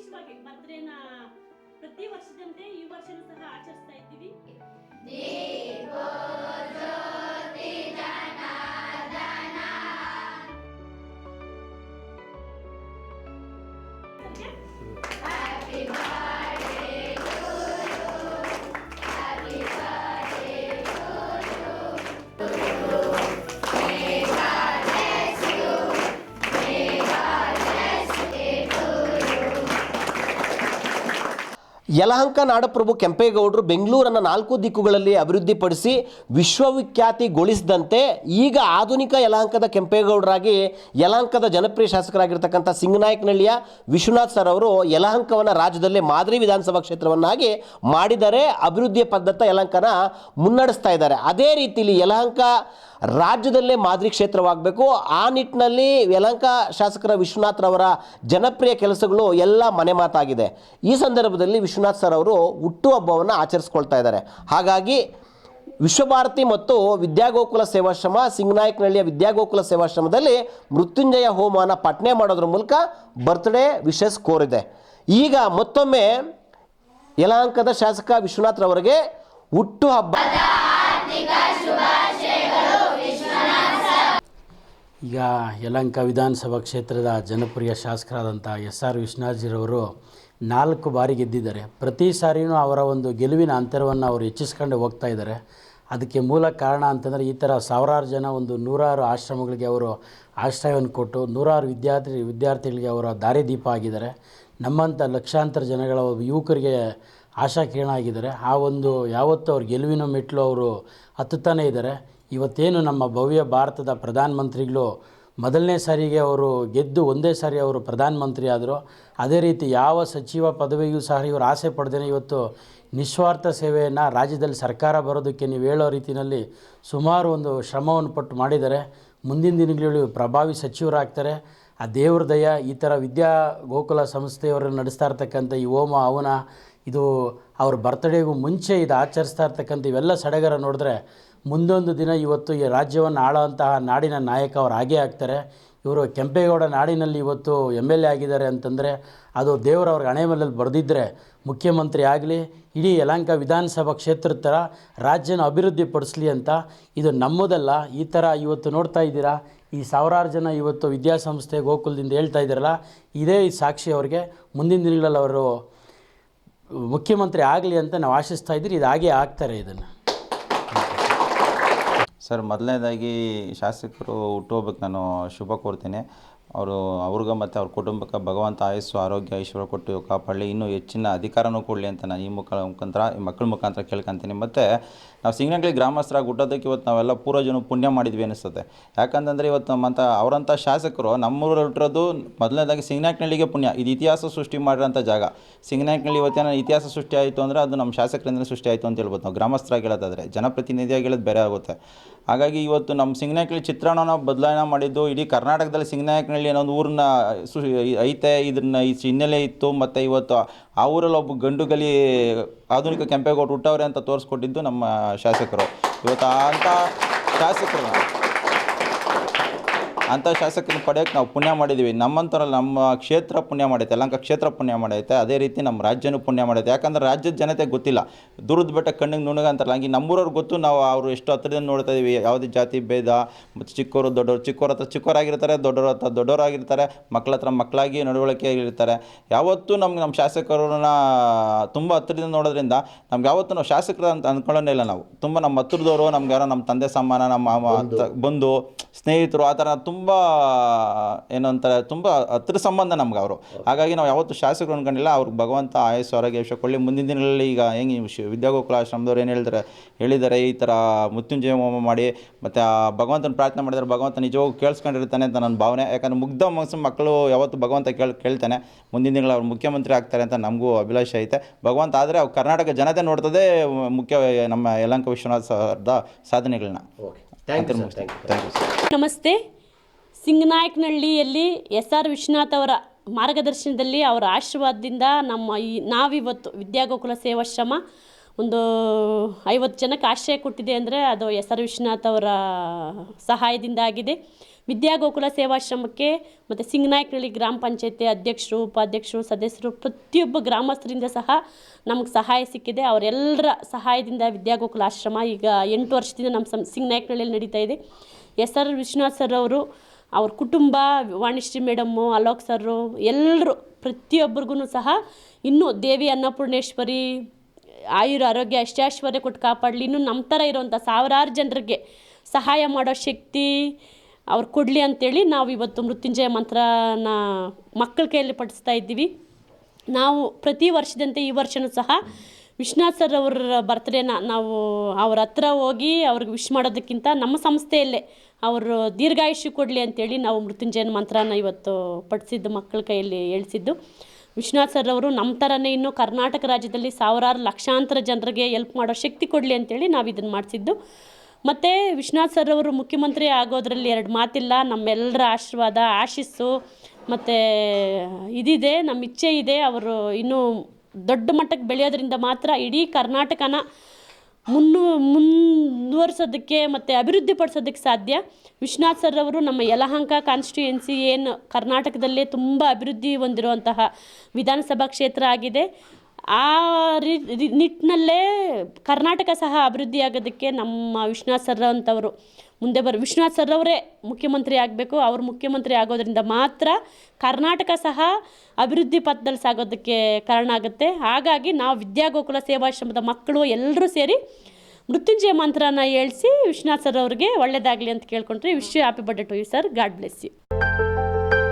ವಿಶೇಷವಾಗಿ ಭದ್ರೇನ ಪ್ರತಿ ವರ್ಷದಂತೆ ಈ ವರ್ಷನೂ ಸಹ ಆಚರಿಸ್ತಾ ಇದ್ದೀವಿ. ಯಲಹಂಕ ನಾಡಪ್ರಭು ಕೆಂಪೇಗೌಡರು ಬೆಂಗಳೂರನ್ನು ನಾಲ್ಕು ದಿಕ್ಕುಗಳಲ್ಲಿ ಅಭಿವೃದ್ಧಿಪಡಿಸಿ ವಿಶ್ವವಿಖ್ಯಾತಿಗೊಳಿಸಿದಂತೆ ಈಗ ಆಧುನಿಕ ಯಲಹಂಕದ ಕೆಂಪೇಗೌಡರಾಗಿ ಯಲಹಂಕದ ಜನಪ್ರಿಯ ಶಾಸಕರಾಗಿರ್ತಕ್ಕಂಥ ಸಿಂಗನಾಯಕನಹಳ್ಳಿಯ ವಿಶ್ವನಾಥ್ ಸರ್ ಅವರು ಯಲಹಂಕವನ್ನು ರಾಜ್ಯದಲ್ಲೇ ಮಾದರಿ ವಿಧಾನಸಭಾ ಕ್ಷೇತ್ರವನ್ನಾಗಿ ಮಾಡಿದರೆ ಅಭಿವೃದ್ಧಿಯ ಪದ್ಧತ ಯಲಹಂಕನ ಮುನ್ನಡೆಸ್ತಾ ಇದ್ದಾರೆ. ಅದೇ ರೀತಿಯಲ್ಲಿ ಯಲಹಂಕ ರಾಜ್ಯದಲ್ಲೇ ಮಾದರಿ ಕ್ಷೇತ್ರವಾಗಬೇಕು. ಆ ನಿಟ್ಟಿನಲ್ಲಿ ಯಲಹಂಕ ಶಾಸಕರ ವಿಶ್ವನಾಥ್ರವರ ಜನಪ್ರಿಯ ಕೆಲಸಗಳು ಎಲ್ಲ ಮನೆ ಮಾತಾಗಿದೆ ಈ ಸಂದರ್ಭದಲ್ಲಿ ವಿಶ್ವನಾಥ್ ಸರ್ ಅವರು ಹುಟ್ಟುಹಬ್ಬವನ್ನು ಆಚರಿಸ್ಕೊಳ್ತಾ ಇದ್ದಾರೆ. ಹಾಗಾಗಿ ವಿಶ್ವಭಾರತಿ ಮತ್ತು ವಿದ್ಯಾಗೋಕುಲ ಸೇವಾಶ್ರಮ, ಸಿಂಗನಾಯಕನಹಳ್ಳಿಯ ವಿದ್ಯಾಗೋಕುಲ ಸೇವಾಶ್ರಮದಲ್ಲಿ ಮೃತ್ಯುಂಜಯ ಹೋಮವನ್ನು ಪಠನೆ ಮಾಡೋದ್ರ ಮೂಲಕ ಬರ್ತ್ಡೇ ವಿಶೇಷ ಕೋರಿದೆ. ಈಗ ಮತ್ತೊಮ್ಮೆ ಯಲಹಂಕದ ಶಾಸಕ ವಿಶ್ವನಾಥ್ರವರಿಗೆ ಹುಟ್ಟುಹಬ್ಬ ಈಗ ಯಲಹಂಕ ವಿಧಾನಸಭಾ ಕ್ಷೇತ್ರದ ಜನಪ್ರಿಯ ಶಾಸಕರಾದಂಥ ಎಸ್ ಆರ್ ವಿಶ್ವನಾಥ್ಜಿರವರು ನಾಲ್ಕು ಬಾರಿ ಗೆದ್ದಿದ್ದಾರೆ. ಪ್ರತಿ ಸಾರಿನೂ ಅವರ ಒಂದು ಗೆಲುವಿನ ಅಂತರವನ್ನು ಅವರು ಹೆಚ್ಚಿಸ್ಕೊಂಡು ಹೋಗ್ತಾ ಇದ್ದಾರೆ. ಅದಕ್ಕೆ ಮೂಲ ಕಾರಣ ಅಂತಂದರೆ ಈ ಥರ ಸಾವಿರಾರು ಜನ ಒಂದು ನೂರಾರು ಆಶ್ರಮಗಳಿಗೆ ಅವರು ಆಶ್ರಯವನ್ನು ಕೊಟ್ಟು ನೂರಾರು ವಿದ್ಯಾರ್ಥಿ ವಿದ್ಯಾರ್ಥಿಗಳಿಗೆ ಅವರ ದಾರಿದೀಪ ಆಗಿದ್ದಾರೆ ನಮ್ಮಂಥ ಲಕ್ಷಾಂತರ ಜನಗಳ ಯುವಕರಿಗೆ ಆಶಾಕಿರಣ ಆಗಿದ್ದಾರೆ. ಆ ಒಂದು ಯಾವತ್ತೂ ಅವ್ರ ಗೆಲುವಿನ ಮೆಟ್ಟಲು ಅವರು ಹತ್ತುತ್ತಾನೇ ಇದ್ದಾರೆ. ಇವತ್ತೇನು ನಮ್ಮ ಭವ್ಯ ಭಾರತದ ಪ್ರಧಾನಮಂತ್ರಿಗಳು ಮೊದಲನೇ ಸಾರಿಗೆ ಅವರು ಗೆದ್ದು ಒಂದೇ ಸಾರಿ ಅವರು ಪ್ರಧಾನಮಂತ್ರಿ ಆದರು ಅದೇ ರೀತಿ ಯಾವ ಸಚಿವ ಪದವಿಯೂ ಸಹ ಇವರು ಆಸೆ ಪಡ್ದೇನೆ ಇವತ್ತು ನಿಸ್ವಾರ್ಥ ಸೇವೆಯನ್ನು ರಾಜ್ಯದಲ್ಲಿ ಸರ್ಕಾರ ಬರೋದಕ್ಕೆ ನೀವು ಹೇಳೋ ರೀತಿಯಲ್ಲಿ ಸುಮಾರು ಒಂದು ಶ್ರಮವನ್ನು ಪಟ್ಟು ಮಾಡಿದ್ದಾರೆ. ಮುಂದಿನ ದಿನಗಳಲ್ಲಿ ಪ್ರಭಾವಿ ಸಚಿವರಾಗ್ತಾರೆ. ಆ ದೇವ್ರ ದಯ ಈ ಥರ ವಿದ್ಯಾ ಗೋಕುಲ ಸಂಸ್ಥೆಯವರು ನಡೆಸ್ತಾ ಇರ್ತಕ್ಕಂಥ ಈ ಓಮ, ಅವನ, ಇದು ಅವ್ರ ಬರ್ತ್ಡೇಗೂ ಮುಂಚೆ ಇದು ಆಚರಿಸ್ತಾ ಇರ್ತಕ್ಕಂಥ ಇವೆಲ್ಲ ಸಡಗರ ನೋಡಿದ್ರೆ ಮುಂದೊಂದು ದಿನ ಇವತ್ತು ಈ ರಾಜ್ಯವನ್ನು ಆಳೋವಂತಹ ನಾಡಿನ ನಾಯಕ ಅವ್ರು ಆಗೇ ಆಗ್ತಾರೆ. ಇವರು ಕೆಂಪೇಗೌಡ ನಾಡಿನಲ್ಲಿ ಇವತ್ತು ಎಂ ಎಲ್ ಎ ಆಗಿದ್ದಾರೆ ಅಂತಂದರೆ ಅದು ದೇವರು ಅವ್ರ ಹಣೆ ಮೇಲೆ ಬರೆದಿದ್ದರೆ ಮುಖ್ಯಮಂತ್ರಿ ಆಗಲಿ, ಇಡೀ ಯಲಹಂಕ ವಿಧಾನಸಭಾ ಕ್ಷೇತ್ರದ ಥರ ರಾಜ್ಯನ ಅಭಿವೃದ್ಧಿ ಪಡಿಸ್ಲಿ ಅಂತ ಇದು ನಮ್ಮದಲ್ಲ. ಈ ಥರ ಇವತ್ತು ನೋಡ್ತಾ ಇದ್ದೀರಾ? ಈ ಸಾವಿರಾರು ಜನ ಇವತ್ತು ವಿದ್ಯಾಸಂಸ್ಥೆ ಗೋಕುಲದಿಂದ ಹೇಳ್ತಾ ಇದ್ದಾರಲ್ಲ, ಇದೇ ಸಾಕ್ಷಿ ಅವರಿಗೆ. ಮುಂದಿನ ದಿನಗಳಲ್ಲಿ ಅವರು ಮುಖ್ಯಮಂತ್ರಿ ಆಗಲಿ ಅಂತ ನಾವು ಆಶಿಸ್ತಾ ಇದ್ದೀರಿ, ಇದು ಹಾಗೇ ಆಗ್ತಾರೆ ಇದನ್ನು. ಸರ್, ಮೊದಲನೇದಾಗಿ ಶಾಸಕರು ಹುಟ್ಟುಹಬ್ಬಕ್ಕೆ ನಾನು ಶುಭ ಕೋರ್ತೀನಿ. ಅವರು ಅವ್ರಿಗೆ ಮತ್ತು ಅವ್ರ ಕುಟುಂಬಕ್ಕೆ ಭಗವಂತ ಆಯಸ್ಸು, ಆರೋಗ್ಯ, ಐಶ್ವರ್ಯ ಕೊಟ್ಟು ಕಾಪಾಡಲಿ. ಇನ್ನೂ ಹೆಚ್ಚಿನ ಅಧಿಕಾರನೂ ಕೊಡಲಿ ಅಂತ ನಾನು ಈ ಮುಖ ಮುಖಾಂತರ, ಈ ಮಕ್ಕಳ ಮುಖಾಂತರ ಕೇಳ್ಕೊಂತೀನಿ. ಮತ್ತು ನಾವು ಸಿಂಗನಹಳ್ಳಿ ಗ್ರಾಮಸ್ಥರಾಗಿ ಹುಟ್ಟೋದಕ್ಕೆ ಇವತ್ತು ನಾವೆಲ್ಲ ಪೂರ್ವಜನ ಪುಣ್ಯ ಮಾಡಿದ್ವಿ ಅನಿಸುತ್ತೆ ಯಾಕಂತಂದರೆ ಇವತ್ತು ನಮ್ಮಂಥ ಅವರಂಥ ಶಾಸಕರು ನಮ್ಮೂರಲ್ಲಿ ಹುಟ್ಟಿರೋದು ಮೊದಲನೇದಾಗಿ ಸಿಂಗನಾಯಕನಹಳ್ಳಿಗೆ ಪುಣ್ಯ. ಇದು ಇತಿಹಾಸ ಸೃಷ್ಟಿ ಮಾಡಿರೋಂಥ ಜಾಗ. ಸಿಂಗನಾಯಕನಹಳ್ಳಿ ಇವತ್ತೇನೋ ಇತಿಹಾಸ ಸೃಷ್ಟಿ ಆಯಿತು ಅಂದರೆ ಅದು ನಮ್ಮ ಶಾಸಕರಿಂದ ಸೃಷ್ಟಿ ಆಯಿತು ಅಂತ ಹೇಳ್ಬೋದು ನಾವು. ಗ್ರಾಮಸ್ಥರಾಗಿ ಹೇಳೋದಾದರೆ ಜನಪ್ರತಿನಿಧಿಯಾಗಿ ಹೇಳೋದು ಬೇರೆ ಆಗುತ್ತೆ. ಹಾಗಾಗಿ ಇವತ್ತು ನಮ್ಮ ಸಿಂಗನಾಯಕನಹಳ್ಳಿ ಚಿತ್ರಣನ ಬದಲಾವಣೆ ಮಾಡಿದ್ದು ಇಡೀ ಕರ್ನಾಟಕದಲ್ಲಿ ಸಿಂಗನಾಯಕನಹಳ್ಳಿ ಅನ್ನೋ ಒಂದು ಊರನ್ನ ಸು ಐತೆ. ಇದನ್ನ ಈ ಹಿನ್ನೆಲೆ ಇತ್ತು. ಮತ್ತು ಇವತ್ತು ಆ ಊರಲ್ಲಿ ಒಬ್ಬ ಗಂಡು ಗಲಿ ಆಧುನಿಕ ಕೆಂಪೇಗೌಡ ಹುಟ್ಟವ್ರೆ ಅಂತ ತೋರಿಸ್ಕೊಟ್ಟಿದ್ದು ನಮ್ಮ ಶಾಸಕರು. ಇವತ್ತು ಅಂಥ ಶಾಸಕರು. ಅಂಥ ಶಾಸಕರನ್ನ ಪಡೆಯೋಕ್ಕೆ ನಾವು ಪುಣ್ಯ ಮಾಡಿದ್ದೀವಿ. ನಮ್ಮಂಥವ್ರಲ್ಲಿ ನಮ್ಮ ಕ್ಷೇತ್ರ ಪುಣ್ಯ ಮಾಡೈತೆ ಯಲಹಂಕ ಕ್ಷೇತ್ರ ಪುಣ್ಯ ಮಾಡೈತೆ ಅದೇ ರೀತಿ ನಮ್ಮ ರಾಜ್ಯನೂ ಪುಣ್ಯ ಮಾಡೈತೆ. ಯಾಕಂದ್ರೆ ರಾಜ್ಯದ ಜನತೆ ಗೊತ್ತಿಲ್ಲ. ದೂರದ ಬೆಟ್ಟ ಕಣ್ಣಿಗೆ ನುಣಗ ಅಂತಾರಲ್ಲ ಹಂಗೆ ನಮ್ಮೂರವ್ರು ಗೊತ್ತು. ನಾವು ಅವರು ಎಷ್ಟು ಹತ್ರದಿಂದ ನೋಡ್ತಾ ಇದ್ದೀವಿ. ಯಾವುದೇ ಜಾತಿ ಭೇದ ಮತ್ತು ಚಿಕ್ಕವರು ದೊಡ್ಡವರು ಚಿಕ್ಕವ್ರ ಹತ್ರ ಚಿಕ್ಕವರಾಗಿರ್ತಾರೆ ದೊಡ್ಡವ್ರ ಹತ್ರ ದೊಡ್ಡವರಾಗಿರ್ತಾರೆ ಮಕ್ಕಳ ಹತ್ರ ಮಕ್ಕಳಾಗಿ ನಡವಳಿಕೆಯಾಗಿರ್ತಾರೆ. ಯಾವತ್ತೂ ನಮ್ಗೆ ನಮ್ಮ ಶಾಸಕರನ್ನ ತುಂಬ ಹತ್ರದಿಂದ ನೋಡೋದ್ರಿಂದ ನಮ್ಗೆ ಯಾವತ್ತೂ ನಾವು ಶಾಸಕರು ಅಂತ ಅಂದ್ಕೊಳ್ಳೋನೇ ಇಲ್ಲ ನಾವು. ತುಂಬ ನಮ್ಮ ಹತ್ರದವರು ನಮ್ಗೆ ಯಾರೋ ನಮ್ಮ ತಂದೆ ಸಮಾನ ನಮ್ಮ ಬಂದು. ಬಂಧು ಸ್ನೇಹಿತರು ಆ ಥರ ತುಂಬ ಏನು ಏನಂತಾರೆ ತುಂಬ ಹತ್ರ ಸಂಬಂಧ ನಮ್ಗೆ ಅವರು. ಹಾಗಾಗಿ ನಾವು ಯಾವತ್ತು ಶಾಸಕರು ಅನ್ಕೊಂಡಿಲ್ಲ ಅವ್ರಿಗೆ ಭಗವಂತ ಆಯಸ್ಸು ಆರೋಗ್ಯ ವಿಷಯ ಕೊಳ್ಳಿ ಮುಂದಿನ ದಿನಗಳಲ್ಲಿ ಈಗ ಹೆಂಗೆ ವಿದ್ಯಾಗೋಕುಲ ಆಶ್ರಮದವ್ರು ಏನು ಹೇಳಿದ್ರೆ ಹೇಳಿದ್ದಾರೆ ಈ ಥರ ಮೃತ್ಯುಂಜಯ ಹೋಮ ಮಾಡಿ ಮತ್ತು ಆ ಭಗವಂತನ ಪ್ರಾರ್ಥನೆ ಮಾಡಿದರೆ ಭಗವಂತ ನಿಜವಾಗೂ ಕೇಳಿಸ್ಕೊಂಡಿರ್ತಾನೆ ಅಂತ ನನ್ನ ಭಾವನೆ. ಯಾಕಂದ್ರೆ ಮುಗ್ಧ ಮನಸ್ಸು ಮಕ್ಕಳು ಯಾವತ್ತು ಭಗವಂತ ಕೇಳಿ ಕೇಳ್ತಾನೆ. ಮುಂದಿನ ದಿನಗಳು ಅವ್ರು ಮುಖ್ಯಮಂತ್ರಿ ಆಗ್ತಾರೆ ಅಂತ ನಮಗೂ ಅಭಿಲಾಷೆ ಐತೆ. ಭಗವಂತ ಆದರೆ ಅವ್ರು ಕರ್ನಾಟಕ ಜನತೆ ನೋಡ್ತದೆ ಮುಖ್ಯ ನಮ್ಮ ಯಲಂಕ ವಿಶ್ವನಾಥ್ ಸರ್ದ ಸಾಧನೆಗಳನ್ನ thank you thank you thank you sir ನಮಸ್ತೆ. ಸಿಂಗನಾಯಕನಹಳ್ಳಿಯಲ್ಲಿ ಎಸ್ ಆರ್ ವಿಶ್ವನಾಥ್ ಅವರ ಮಾರ್ಗದರ್ಶನದಲ್ಲಿ ಅವರ ಆಶೀರ್ವಾದದಿಂದ ನಮ್ಮ ಈ ನಾವಿವತ್ತು ವಿದ್ಯಾಗೋಕುಲ ಸೇವಾಶ್ರಮ ಒಂದು ಐವತ್ತು ಜನಕ್ಕೆ ಆಶ್ರಯ ಕೊಟ್ಟಿದೆ ಅಂದರೆ ಅದು ಎಸ್ ಆರ್ ವಿಶ್ವನಾಥ್ ಅವರ ಸಹಾಯದಿಂದ ಆಗಿದೆ ವಿದ್ಯಾಗೋಕುಲ ಸೇವಾಶ್ರಮಕ್ಕೆ ಮತ್ತು ಸಿಂಗನಾಯಕನಹಳ್ಳಿ ಗ್ರಾಮ ಪಂಚಾಯತಿ ಅಧ್ಯಕ್ಷರು, ಉಪಾಧ್ಯಕ್ಷರು, ಸದಸ್ಯರು ಪ್ರತಿಯೊಬ್ಬ ಗ್ರಾಮಸ್ಥರಿಂದ ಸಹ ನಮಗೆ ಸಹಾಯ ಸಿಕ್ಕಿದೆ. ಅವರೆಲ್ಲರ ಸಹಾಯದಿಂದ ವಿದ್ಯಾಗೋಕುಲ ಆಶ್ರಮ ಈಗ ಎಂಟು ವರ್ಷದಿಂದ ನಮ್ಮ ಸಂ, ಸಿಂಗನಾಯಕನಹಳ್ಳಿಯಲ್ಲಿ ನಡೀತಾ ಇದೆ. ಎಸ್ ಆರ್ ವಿಶ್ವನಾಥ್ ಸರ್ ಅವರು ಅವ್ರ ಕುಟುಂಬ, ವಾಣಿಶ್ರೀ ಮೇಡಮ್ಮು ಅಲೋಕ್ ಸರ್ರು ಎಲ್ಲರೂ ಪ್ರತಿಯೊಬ್ಬರಿಗೂ ಸಹ ಇನ್ನೂ ದೇವಿ ಅನ್ನಪೂರ್ಣೇಶ್ವರಿ, ಆಯುರ ಆರೋಗ್ಯ ಅಷ್ಟೈಶ್ವರ್ಯ ಕೊಟ್ಟು ಕಾಪಾಡಲಿ. ಇನ್ನೂ ನಮ್ಮ ಥರ ಇರೋವಂಥ ಸಾವಿರಾರು ಜನರಿಗೆ ಸಹಾಯ ಮಾಡೋ ಶಕ್ತಿ ಅವ್ರು ಕೊಡಲಿ ಅಂತೇಳಿ ನಾವು ಇವತ್ತು ಮೃತ್ಯುಂಜಯ ಮಂತ್ರನ ಮಕ್ಕಳ ಕೈಯಲ್ಲಿ ಪಡಿಸ್ತಾ ಇದ್ದೀವಿ. ನಾವು ಪ್ರತಿ ವರ್ಷದಂತೆ ಈ ವರ್ಷವೂ ಸಹ ವಿಶ್ವನಾಥ್ ಸರ್ ಅವರ ಬರ್ತ್ಡೇನ ನಾವು ಅವ್ರ ಹತ್ರ ಹೋಗಿ ಅವ್ರಿಗೆ ವಿಶ್ ಮಾಡೋದಕ್ಕಿಂತ ನಮ್ಮ ಸಂಸ್ಥೆಯಲ್ಲೇ ಅವರು ದೀರ್ಘಾಯುಷ್ಯ ಕೊಡಲಿ ಅಂತೇಳಿ ನಾವು ಮೃತ್ಯುಂಜಯನ ಮಂತ್ರನ ಇವತ್ತು ಪಡಿಸಿದ್ದು ಮಕ್ಕಳ ಕೈಯಲ್ಲಿ ಹೇಳ್ಸಿದ್ದು ವಿಶ್ವನಾಥ್ ಸರ್ ಅವರು ನಮ್ಮ ಥರನೇ ಇನ್ನು ಕರ್ನಾಟಕ ರಾಜ್ಯದಲ್ಲಿ ಸಾವಿರಾರು ಲಕ್ಷಾಂತರ ಜನರಿಗೆ ಎಲ್ಪ್ ಮಾಡೋ ಶಕ್ತಿ ಕೊಡಲಿ ಅಂತೇಳಿ ನಾವು ಇದನ್ನು ಮಾಡಿಸಿದ್ದು. ಮತ್ತು ವಿಶ್ವನಾಥ್ ಸರ್ ಅವರು ಮುಖ್ಯಮಂತ್ರಿ ಆಗೋದ್ರಲ್ಲಿ ಎರಡು ಮಾತಿಲ್ಲ ನಮ್ಮೆಲ್ಲರ ಆಶೀರ್ವಾದ, ಆಶಿಸ್ಸು, ಮತ್ತು ಇದಿದೆ ನಮ್ಮ ಇಚ್ಛೆ ಇದೆ, ಅವರು ಇನ್ನೂ ದೊಡ್ಡ ಮಟ್ಟಕ್ಕೆ ಬೆಳೆಯೋದ್ರಿಂದ ಮಾತ್ರ ಇಡೀ ಕರ್ನಾಟಕನ ಮುನ್ನು ಮುಂದುವರ್ಸೋದಕ್ಕೆ ಮತ್ತು ಅಭಿವೃದ್ಧಿ ಪಡಿಸೋದಕ್ಕೆ ಸಾಧ್ಯ. ವಿಶ್ವನಾಥ್ ಸರ್ ಅವರು ನಮ್ಮ ಯಲಹಂಕ ಕಾನ್ಸ್ಟಿಟ್ಯೂಯೆನ್ಸಿ ಏನು ಕರ್ನಾಟಕದಲ್ಲೇ ತುಂಬ ಅಭಿವೃದ್ಧಿ ಹೊಂದಿರುವಂತಹ ವಿಧಾನಸಭಾ ಕ್ಷೇತ್ರ ಆಗಿದೆ. ಆ ರಿ ನಿಟ್ಟಿನಲ್ಲೇ ಕರ್ನಾಟಕ ಸಹ ಅಭಿವೃದ್ಧಿ ಆಗೋದಕ್ಕೆ ನಮ್ಮ ವಿಶ್ವನಾಥ್ ಸರ್ ಅಂತವರು ಮುಂದೆ ಬರೋ, ವಿಶ್ವನಾಥ್ ಸರ್ ಅವರೇ ಮುಖ್ಯಮಂತ್ರಿ ಆಗಬೇಕು. ಅವರು ಮುಖ್ಯಮಂತ್ರಿ ಆಗೋದರಿಂದ ಮಾತ್ರ ಕರ್ನಾಟಕ ಸಹ ಅಭಿವೃದ್ಧಿ ಪಥದಲ್ಲಿ ಸಾಗೋದಕ್ಕೆ ಕಾರಣ ಆಗುತ್ತೆ. ಹಾಗಾಗಿ ನಾವು ವಿದ್ಯಾಗೋಕುಲ ಸೇವಾಶ್ರಮದ ಮಕ್ಕಳು ಎಲ್ಲರೂ ಸೇರಿ ಮೃತ್ಯುಂಜಯ ಮಂತ್ರನ ಹೇಳಿಸಿ ವಿಶ್ವನಾಥ್ ಸರ್ ಅವರಿಗೆ ಒಳ್ಳೆಯದಾಗಲಿ ಅಂತ ಕೇಳ್ಕೊಂಡ್ರೆ wish happy birthday to you sir. God bless you.